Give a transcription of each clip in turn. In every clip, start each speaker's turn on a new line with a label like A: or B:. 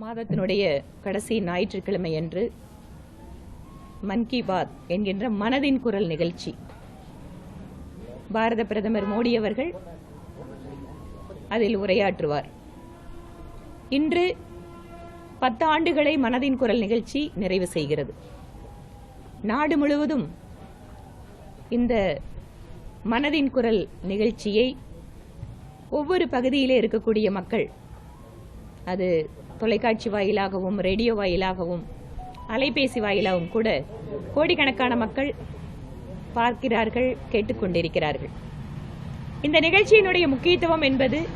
A: மாதத்தினுடைய கடைசி ஞாயிற்றுக்கிழமை அன்று மன் கி பாத் என்கின்ற மனதின் குரல் நிகழ்ச்சி. பாரத பிரதமர் மோடி அவர்கள் அதில் உரையாற்றுவார். இன்று பத்து ஆண்டுகளை மனதின் குரல் நிகழ்ச்சி நிறைவு செய்கிறது. நாடு முழுவதும் இந்த மனதின் குரல் நிகழ்ச்சியை ஒவ்வொரு பகுதியிலே இருக்கக்கூடிய மக்கள் அது தொலைக்காட்சி வாயிலாகவும் ரேடியோ வாயிலாகவும் அலைபேசி வாயிலாகவும் கூட கோடிக்கணக்கான மக்கள் பார்க்கிறார்கள் கேட்டுக்கொண்டிருக்கிறார்கள். இந்த நிகழ்ச்சியினுடைய முக்கியத்துவம் என்பது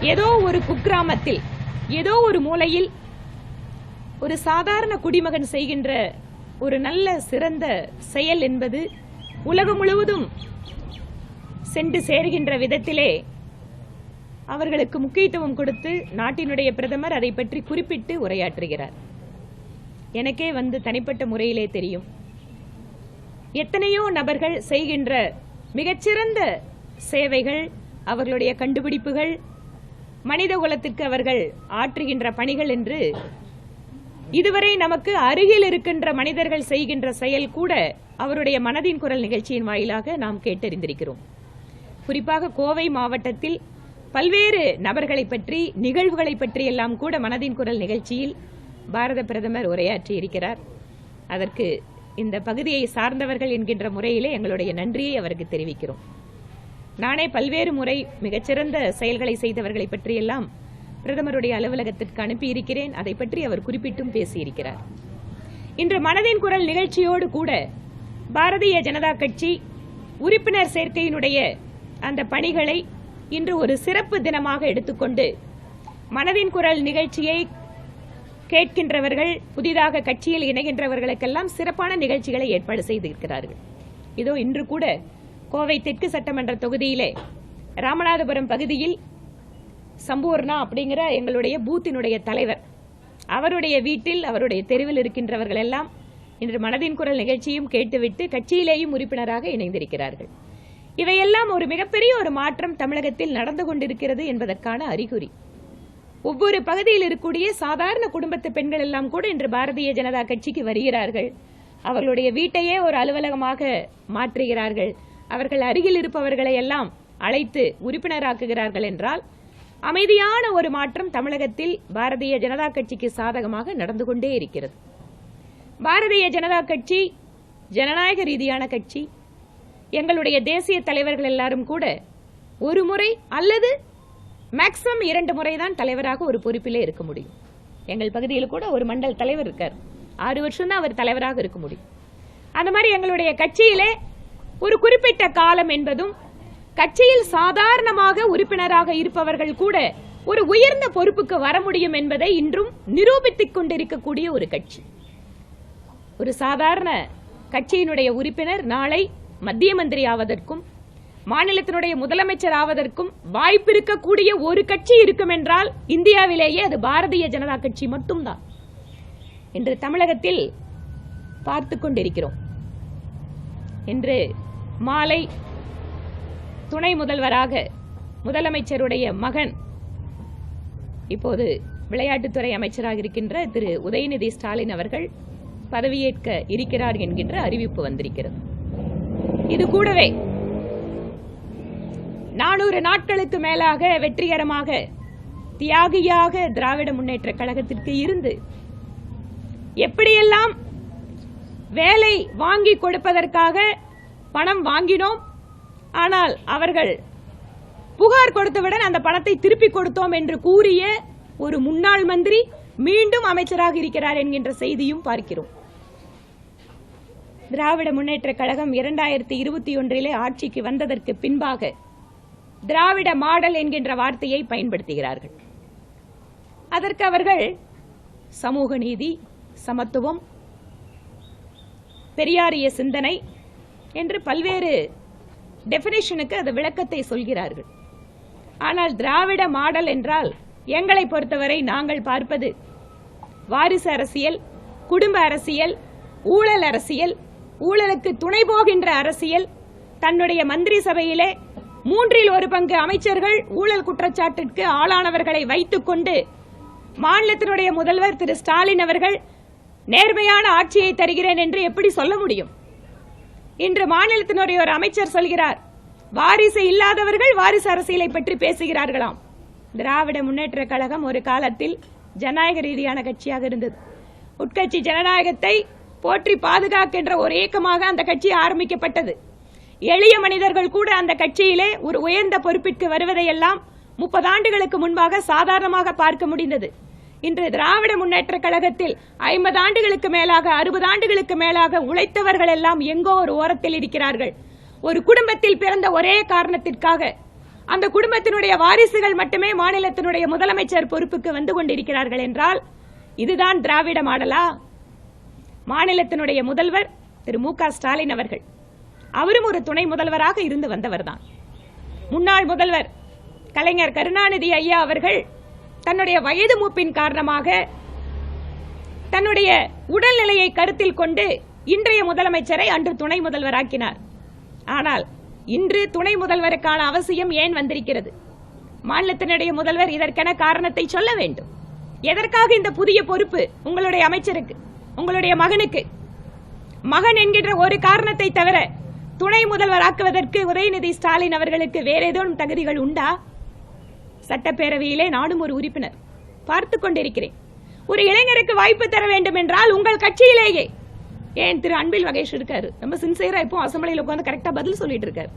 A: ஏதோ ஒரு குக்கிராமத்தில் ஏதோ ஒரு மூலையில் ஒரு சாதாரண குடிமகன் செய்கின்ற ஒரு நல்ல சிறந்த செயல் என்பது உலகம் முழுவதும் சென்று சேர்கின்ற விதத்திலே அவர்களுக்கு முக்கியத்துவம் கொடுத்து நாட்டினுடைய பிரதமர் அதை பற்றி குறிப்பிட்டு உரையாற்றுகிறார். எனக்கே வந்து தனிப்பட்ட முறையிலே தெரியும். எத்தனையோ நபர்கள் செய்கின்ற மிகச்சிறந்த சேவைகள் அவர்களுடைய கண்டுபிடிப்புகள் மனித குலத்திற்கு அவர்கள் ஆற்றுகின்ற பணிகள் என்று இதுவரை நமக்கு அருகில் இருக்கின்ற மனிதர்கள் செய்கின்ற செயல் கூட அவருடைய மனதின் குரல் நிகழ்ச்சியின் வாயிலாக நாம் கேட்டறிந்திருக்கிறோம். குறிப்பாக கோவை மாவட்டத்தில் பல்வேறு நபர்களை பற்றி நிகழ்வுகளை பற்றி எல்லாம் கூட மனதின் குரல் நிகழ்ச்சியில் பாரத பிரதமர் உரையாற்றி இருக்கிறார். அதற்கு இந்த பகுதியை சார்ந்தவர்கள் என்கின்ற முறையிலே எங்களுடைய நன்றியை அவருக்கு தெரிவிக்கிறோம். நானே பல்வேறு முறை மிகச்சிறந்த செயல்களை செய்தவர்களை பற்றியெல்லாம் பிரதமருடைய அலுவலகத்திற்கு அனுப்பியிருக்கிறேன். அதை பற்றி அவர் குறிப்பிட்டும் பேசியிருக்கிறார். இன்று மனதின் குரல் நிகழ்ச்சியோடு கூட பாரதிய ஜனதா கட்சி உறுப்பினர் சேர்க்கையினுடைய அந்த பணிகளை இன்று ஒரு சிறப்பு தினமாக எடுத்துக்கொண்டு மனதின் குரல் நிகழ்ச்சியை கேட்கின்றவர்கள் புதிதாக கட்சியில் இணைகின்றவர்களுக்கெல்லாம் சிறப்பான நிகழ்ச்சிகளை ஏற்பாடு செய்திருக்கிறார்கள். இதோ இன்று கூட கோவை தெற்கு சட்டமன்ற தொகுதியிலே ராமநாதபுரம் பகுதியில் சம்பூர்ணா அப்படிங்கிற எங்களுடைய பூத்தினுடைய தலைவர் அவருடைய வீட்டில் அவருடைய தெருவில் இருக்கின்றவர்கள் எல்லாம் இன்று மனதின் குரல் நிகழ்ச்சியும் கேட்டுவிட்டு கட்சியிலேயும் உறுப்பினராக இணைந்திருக்கிறார்கள். இவையெல்லாம் ஒரு மிகப்பெரிய ஒரு மாற்றம் தமிழகத்தில் நடந்து கொண்டிருக்கிறது என்பதற்கான அறிகுறி. ஒவ்வொரு பகுதியில் இருக்கக்கூடிய சாதாரண குடும்பத்து பெண்கள் எல்லாம் கூட இன்று பாரதிய ஜனதா கட்சிக்கு வருகிறார்கள். அவர்களுடைய வீட்டையே ஒரு அலுவலகமாக மாற்றுகிறார்கள். அவர்கள் அருகில் இருப்பவர்களை எல்லாம் அழைத்து உறுப்பினராக்குகிறார்கள் என்றால் அமைதியான ஒரு மாற்றம் தமிழகத்தில் பாரதிய ஜனதா கட்சிக்கு சாதகமாக நடந்து கொண்டே இருக்கிறது. பாரதிய ஜனதா கட்சி ஜனநாயக ரீதியான கட்சி எங்களுடைய தேசிய தலைவர்கள் எல்லாரும் கூட ஒரு முறை அல்லது மேக்சிமம் இரண்டு முறை தான் தலைவராக ஒரு பொறுப்பிலே இருக்க முடியும். எங்கள் பகுதியில் கூட ஒரு மண்டல் தலைவர் இருக்கார். ஆறு வருஷம் தான் அவர் தலைவராக இருக்க முடியும். அந்த மாதிரி எங்களுடைய கட்சியிலே ஒரு குறிப்பிட்ட காலம் என்பதும் கட்சியில் சாதாரணமாக உறுப்பினராக இருப்பவர்கள் கூட ஒரு உயர்ந்த பொறுப்புக்கு வர முடியும் என்பதை இன்றும் நிரூபித்துக் கொண்டிருக்கக்கூடிய ஒரு கட்சி. ஒரு சாதாரண கட்சியினுடைய உறுப்பினர் நாளை மத்திய மந்திரி ஆவதற்கும் மாநிலத்தினுடைய முதலமைச்சர் ஆவதற்கும் வாய்ப்பிருக்கக்கூடிய ஒரு கட்சி இருக்கும் என்றால் இந்தியாவிலேயே அது பாரதிய ஜனதா கட்சி மட்டும்தான். இன்று தமிழகத்தில் பார்த்து கொண்டிருக்கிறோம். இன்று மாலை துணை முதல்வராக முதலமைச்சருடைய மகன் இப்போது விளையாட்டுத்துறை அமைச்சராக இருக்கின்ற திரு. உதயநிதி ஸ்டாலின் அவர்கள் பதவியேற்க இருக்கிறார் என்கின்ற அறிவிப்பு வந்திருக்கிறது. இது கூடவே நானூறு நாட்களுக்கு மேலாக வெற்றிகரமாக தியாகியாக திராவிட முன்னேற்ற கழகத்திற்கு இருந்து எப்படியெல்லாம் வேலை வாங்கி கொடுப்பதற்காக பணம் வாங்கினோம் ஆனால் அவர்கள் புகார் கொடுத்தவுடன் அந்த பணத்தை திருப்பி கொடுத்தோம் என்று கூறிய ஒரு முன்னாள் மந்திரி மீண்டும் அமைச்சராக இருக்கிறார் என்கின்ற செய்தியும் பார்க்கிறோம். திராவிட முன்னேற்ற கழகம் இரண்டாயிரத்தி இருபத்தி ஒன்றிலே ஆட்சிக்கு வந்ததற்கு பின்பாக திராவிட மாடல் என்கின்ற வார்த்தையை பயன்படுத்துகிறார்கள். அதற்கு அவர்கள் சமூக நீதி சமத்துவம் பெரியாரிய சிந்தனை என்று பல்வேறு டெபினேஷனுக்கு அது விளக்கத்தை சொல்கிறார்கள். ஆனால் திராவிட மாடல் என்றால் எங்களை பொறுத்தவரை நாங்கள் பார்ப்பது வாரிசு அரசியல் குடும்ப அரசியல் ஊழல் அரசியல் ஊழலுக்கு துணை போகின்ற அரசியல் தன்னுடைய மந்திரி சபையிலே மூன்றில் ஒரு பங்கு அமைச்சர்கள் ஊழல் குற்றச்சாட்டிற்கு ஆளானவர்களை வைத்துக்கொண்டு மாநிலத்தினுடைய முதல்வர் திரு. ஸ்டாலின் அவர்கள் நேர்மையான ஆட்சியை தருகிறேன் என்று எப்படி சொல்ல முடியும்? இன்று மாநிலத்தினுடைய ஒரு அமைச்சர் சொல்கிறார் வாரிசு இல்லாதவர்கள் வாரிசு அரசியலை பற்றி பேசுகிறார்களாம். திராவிட முன்னேற்ற கழகம் ஒரு காலத்தில் ஜனநாயக ரீதியான கட்சியாக இருந்தது. உட்கட்சி ஜனநாயகத்தை போற்றி பாதுகாக்கின்ற ஒரு இயக்கமாக அந்த கட்சி ஆரம்பிக்கப்பட்டது. எளிய மனிதர்கள் கூட அந்த கட்சியிலே ஒரு உயர்ந்த பொறுப்பிற்கு வருவதையெல்லாம் முப்பது ஆண்டுகளுக்கு முன்பாக சாதாரணமாக பார்க்க முடிந்தது. இன்று திராவிட முன்னேற்ற கழகத்தில் ஐம்பது ஆண்டுகளுக்கு மேலாக அறுபது ஆண்டுகளுக்கு மேலாக உழைத்தவர்கள் எல்லாம் எங்கோ ஒரு ஓரத்தில் இருக்கிறார்கள். ஒரு குடும்பத்தில் பிறந்த ஒரே காரணத்திற்காக அந்த குடும்பத்தினுடைய வாரிசுகள் மட்டுமே மாநிலத்தினுடைய முதலமைச்சர் பொறுப்புக்கு வந்து கொண்டிருக்கிறார்கள் என்றால் இதுதான் திராவிட மாடலா? மாநிலத்தினுடைய முதல்வர் திரு மு க ஸ்டாலின் அவர்கள். அவரும் ஒரு துணை முதல்வராக இருந்து வந்தவர்தான். முன்னாள் முதல்வர் கலைஞர் கருணாநிதி ஐயா அவர்கள் தன்னுடைய வயது மூப்பின் காரணமாக தன்னுடைய உடல்நிலையை கருத்தில் கொண்டு இன்றைய முதலமைச்சரை அன்று துணை முதல்வராக்கினார். ஆனால் இன்று துணை முதல்வருக்கான அவசியம் ஏன் வந்திருக்கிறது? மாநிலத்தினுடைய முதல்வர் இதற்கென காரணத்தை சொல்ல வேண்டும். எதற்காக இந்த புதிய பொறுப்பு உங்களுடைய அமைச்சருக்கு? உங்களுடைய மகனுக்கு. மகன் என்கின்ற ஒரு காரணத்தை தவிர துணை முதல்வராக்குவதற்கு உதயநிதி ஸ்டாலின் அவர்களுக்கு வேற ஏதோனும் தகுதிகள் உண்டா? சட்டப்பேரவையிலே நானும் ஒரு உறுப்பினர். பார்த்து கொண்டிருக்கிறேன். ஒரு இளைஞருக்கு வாய்ப்பு தர வேண்டும் என்றால் உங்கள் கட்சியிலேயே. ஏன் திரு அன்பில் மகேஷ் இருக்காரு? ரொம்ப சின்சியரா இப்போ அசம்பிளியில் உட்காந்து கரெக்டா பதில் சொல்லிட்டு இருக்காரு.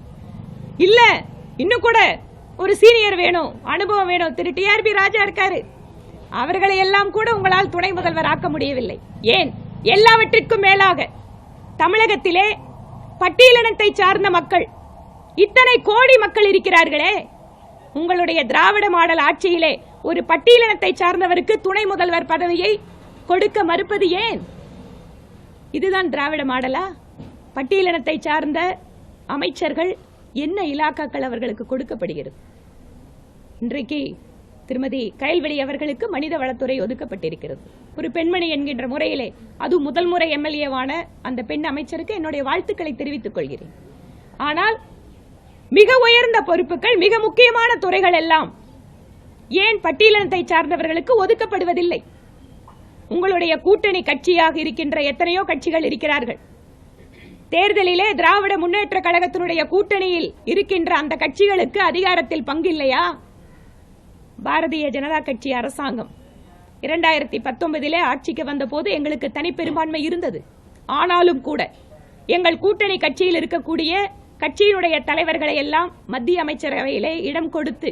A: இல்ல இன்னும் கூட ஒரு சீனியர் வேணும் அனுபவம் வேணும். திரு டிஆர்பி ராஜா இருக்காரு. அவர்களை எல்லாம் கூட உங்களால் துணை முதல்வர் ஆக்க முடியவில்லை. ஏன்? எல்லாவற்றிற்கும் மேலாக தமிழகத்திலே பட்டியலினத்தை சார்ந்த மக்கள் இத்தனை கோடி மக்கள் இருக்கிறார்களே. உங்களுடைய திராவிட மாடல் ஆட்சியிலே ஒரு பட்டியலினத்தை சார்ந்தவருக்கு துணை முதல்வர் பதவியை கொடுக்க மறுப்பது ஏன்? இதுதான் திராவிட மாடலா? பட்டியலினத்தை சார்ந்த அமைச்சர்கள் என்ன இலாக்காக்கள் அவர்களுக்கு கொடுக்கப்படுகிறது? இன்றைக்கு திருமதி கயல்வெளி அவர்களுக்கு மனித வளத்துறை ஒதுக்கப்பட்டிருக்கிறது. ஒரு பெண்மணி என்கின்ற முறையிலே அது முதல் முறை எம்எல்ஏவான அந்த பெண் அமைச்சருக்கு என்னுடைய வாழ்த்துக்களை தெரிவித்துக் கொள்கிறேன். ஆனால் மிக உயர்ந்த பொறுப்புகள் மிக முக்கியமான துறைகள் எல்லாம் ஏன் பட்டியலினத்தை சார்ந்தவர்களுக்கு ஒதுக்கப்படுவதில்லை? உங்களுடைய கூட்டணி கட்சியாக இருக்கின்ற எத்தனையோ கட்சிகள் இருக்கிறார்கள். தேர்தலிலே திராவிட முன்னேற்ற கழகத்தினுடைய கூட்டணியில் இருக்கின்ற அந்த கட்சிகளுக்கு அதிகாரத்தில் பங்கில்லையா? பாரதிய ஜனதா கட்சி அரசாங்கம். இரண்டாயிரத்தி பத்தொன்பதிலே ஆட்சிக்கு வந்தபோது எங்களுக்கு தனிப்பெரும்பான்மை இருந்தது. ஆனாலும் கூட எங்கள் கூட்டணி கட்சியில் இருக்கக்கூடிய கட்சியினுடைய தலைவர்களை எல்லாம் மத்திய அமைச்சரவையிலே இடம் கொடுத்து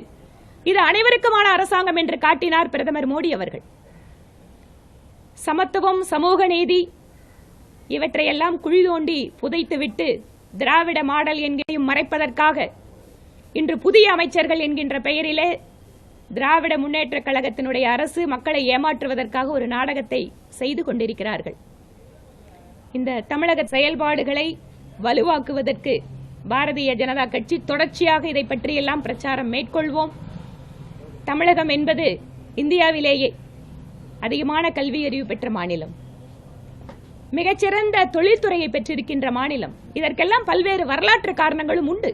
A: இது அனைவருக்குமான அரசாங்கம் என்று காட்டினார் பிரதமர் மோடி அவர்கள். சமத்துவம் சமூக நீதி இவற்றையெல்லாம் குழி தோண்டி புதைத்துவிட்டு திராவிட மாடல் என்கையும் மறைப்பதற்காக இன்று புதிய அமைச்சர்கள் என்கின்ற பெயரிலே திராவிட முன்னேற்ற கழகத்தினுடைய அரசு மக்களை ஏமாற்றுவதற்காக ஒரு நாடகத்தை செய்து கொண்டிருக்கிறார்கள். இந்த தமிழக செயல்பாடுகளை வலுவாக்குவதற்கு பாரதிய ஜனதா கட்சி தொடர்ச்சியாக இதை பற்றியெல்லாம் பிரச்சாரம் மேற்கொள்வோம். தமிழகம் என்பது இந்தியாவிலேயே அதிகமான கல்வி அறிவு பெற்ற மாநிலம். மிகச்சிறந்த தொழில்துறையை பெற்றிருக்கின்ற மாநிலம். இதற்கெல்லாம் பல்வேறு வரலாற்று காரணங்களும் உண்டு.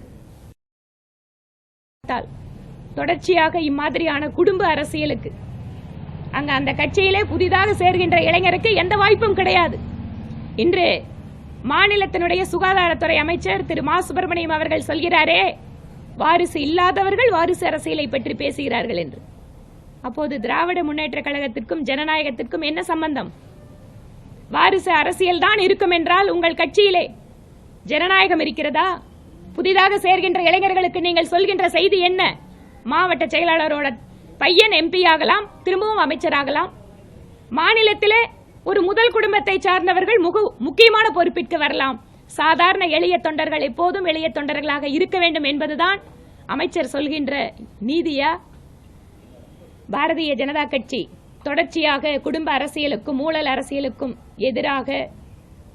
A: தொடர்ச்சியாக இம்மாதிரியான குடும்ப அரசியலுக்கு. அங்க அந்த கட்சியிலே புதிதாக சேர்கின்ற இளைஞருக்கு எந்த வாய்ப்பும் கிடையாது. இன்று மாநிலத்தினுடைய சுகாதாரத்துறை அமைச்சர் திரு மா. சுப்பிரமணியம் அவர்கள் சொல்கிறாரே வாரிசு இல்லாதவர்கள் வாரிசு அரசியலை பற்றி பேசுகிறார்கள் என்று. அப்போது திராவிட முன்னேற்ற கழகத்திற்கும் ஜனநாயகத்திற்கும் என்ன சம்பந்தம்? வாரிசு அரசியல் தான் இருக்கும் என்றால் உங்கள் கட்சியிலே ஜனநாயகம் இருக்கிறதா? புதிதாக சேர்கின்ற இளைஞர்களுக்கு நீங்கள் சொல்கின்ற செய்தி என்ன? மாவட்ட செயலாளரோட பையன் எம்பி ஆகலாம் திரும்பவும் அமைச்சராகலாம். மாநிலத்தில் ஒரு முதல் குடும்பத்தை சார்ந்தவர்கள் முகு முக்கியமான பொறுப்பிற்கு வரலாம். சாதாரண எளிய தொண்டர்கள் எப்போதும் எளிய தொண்டர்களாக இருக்க வேண்டும் என்பதுதான் அமைச்சர் சொல்கின்ற நீதியா? பாரதிய ஜனதா கட்சி தொடர்ச்சியாக குடும்ப அரசியலுக்கும் ஊழல் அரசியலுக்கும் எதிராக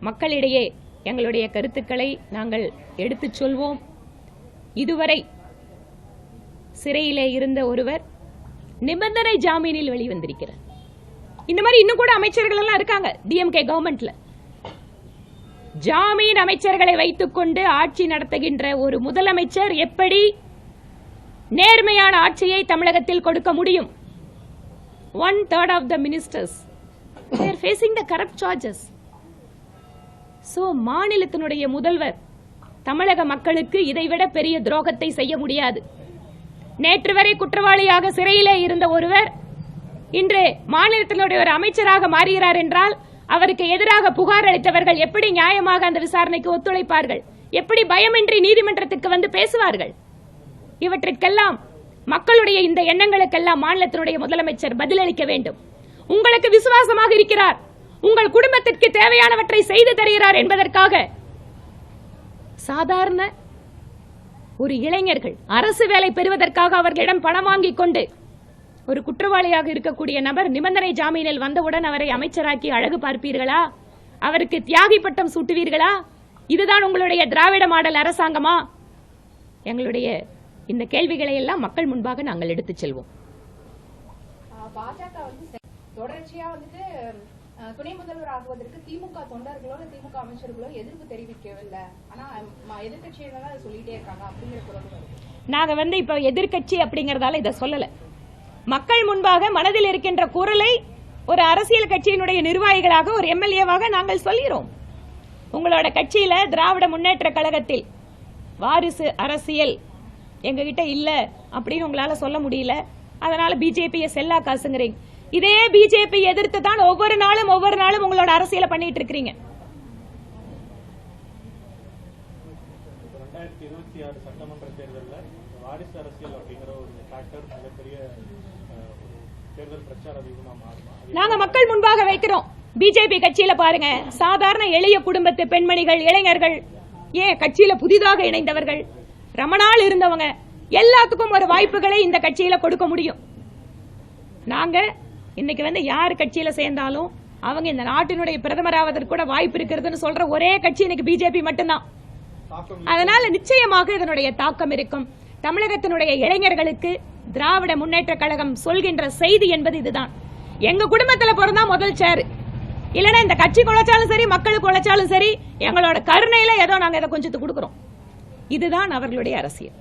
A: மக்களிடையே எங்களுடைய கருத்துக்களை நாங்கள் எடுத்துச் சொல்வோம். இதுவரை சிறையிலே இருந்த ஒருவர் நிபந்தனை ஜாமீனில் வெளிவந்திருக்கிறார். இந்த மாதிரி இன்னும் கூட அமைச்சர்கள் எல்லாம் இருக்காங்க டிஎம்கே கவர்மெண்ட்ல ஜாமீன் அமைச்சர்களை வைத்துக்கொண்டு ஆட்சி நடத்துகின்ற ஒரு முதலமைச்சர் எப்படி நேர்மையான ஆட்சியை தமிழகத்தில் கொடுக்க முடியும்? One third of the ministers they're facing the corrupt charges so மாநிலத்தினுடைய முதல்வர் தமிழக மக்களுக்கு இதைவிட பெரிய துரோகத்தை செய்ய முடியாது. நேற்று வரை குற்றவாளியாக சிறையிலே இருந்த ஒருவர் இன்று மாநிலத்தினுடைய ஒரு அமைச்சராக மாறுகிறார் என்றால் அவருக்கு எதிராக புகார் அளித்தவர்கள் எப்படி நியாயமாக அந்த விசாரணைக்கு ஒத்துழைப்பார்கள்? எப்படி பயமின்றி நீதிமன்றத்திற்கு வந்து பேசுவார்கள்? இவற்றிற்கெல்லாம் மக்களுடைய இந்த எண்ணங்களுக்கெல்லாம் மாநிலத்தினுடைய முதலமைச்சர் பதிலளிக்க வேண்டும். உங்களுக்கு விசுவாசமாக இருக்கிறார். உங்கள் குடும்பத்திற்கு தேவையானவற்றை செய்து தருகிறார் என்பதற்காக சாதாரண ஒரு இளைஞர்கள் அரசு வேலை பெறுவதற்காக அவர்களிடம் பணம் வாங்கிக் கொண்டு ஒரு குற்றவாளியாக இருக்கக்கூடிய நபர் நிபந்தனை ஜாமீனில் வந்தவுடன் அவரை அமைச்சராக்கி அழகு பார்ப்பீர்களா? அவருக்கு தியாகி பட்டம் சூட்டுவீர்களா? இதுதான் உங்களுடைய திராவிட மாடல் அரசாங்கமா? எங்களுடைய இந்த கேள்விகளை எல்லாம் மக்கள் முன்பாக நாங்கள் எடுத்துச் செல்வோம்.
B: பாஜக வந்து தொடர்ச்சியா வந்துட்டு துணை முதல்வர் ஆகுவதற்கு திமுக தொண்டர்களோ திமுக அமைச்சர்களோ எதிர்ப்பு தெரிவிக்கவில்லை. ஆனா ம- தான் சொல்லிட்டே இருக்காங்க அப்படிங்கிற குரல்
A: நாங்க வந்து இப்ப எதிர்கட்சி அப்படிங்கறதால இதை சொல்லல. மக்கள் முன்பாக மனதில் இருக்கின்ற குரலை ஒரு அரசியல் கட்சியினுடைய நிர்வாகிகளாக ஒரு எம்எல்ஏவாக நாங்கள் சொல்கிறோம் உங்களோட கட்சியில திராவிட முன்னேற்ற கழகத்தில் வாரிசு அரசியல் எங்ககிட்ட இல்ல அப்படின்னு உங்களால சொல்ல முடியல. அதனால பிஜேபியை செல்லா காசுங்கிறீங்க. இதே பிஜேபி எதிர்த்து தான் ஒவ்வொரு நாளும் ஒவ்வொரு நாளும் உங்களோட அரசியலை பண்ணிட்டு இருக்கிறீங்க.
C: சட்டமன்ற தேர்தலில் வாரிசு அரசியல் அப்படிங்கிற ஒரு ஃபேக்டர் மிகப்பெரிய அஹ், ஒரு தேர்தல் பிரச்சார வியூகமாக மாறுமா? அது
A: நாங்க மக்கள் முன்பாக வைக்கிறோம். பிஜேபி கட்சியில பாருங்க. சாதாரண எளிய குடும்பத்து பெண்மணிகள் இளைஞர்கள் ஏன் கட்சியில புதிதாக இணைந்தவர்கள் ரொம்ப நாள் இருந்தவங்க எல்லாத்துக்கும் ஒரு வாய்ப்புகளை இந்த கட்சியில கொடுக்க முடியும். நாங்க இன்னைக்கு வந்து யார் கட்சியில சேர்ந்தாலும் அவங்க இந்த நாட்டினுடைய பிரதமராவதற்கு கூட வாய்ப்பு இருக்கிறதுன்னு சொல்ற ஒரே கட்சி இன்னைக்கு பிஜேபி மட்டும்தான். அதனால நிச்சயமாக இதனுடைய தாக்கம் இருக்கும். தமிழகத்தினுடைய இளைஞர்களுக்கு திராவிட முன்னேற்ற கழகம் சொல்கின்ற செய்தி என்பது இதுதான். எங்க குடும்பத்துல பிறந்தா முதல் சேரு இல்லனா இந்த கட்சி குலைச்சாலும் சரி மக்களுக்கு உழைச்சாலும் சரி எங்களோட கருணையில ஏதோ நாங்க இதை கொஞ்சத்து கொடுக்கிறோம். இதுதான் அவர்களுடைய அரசியல்.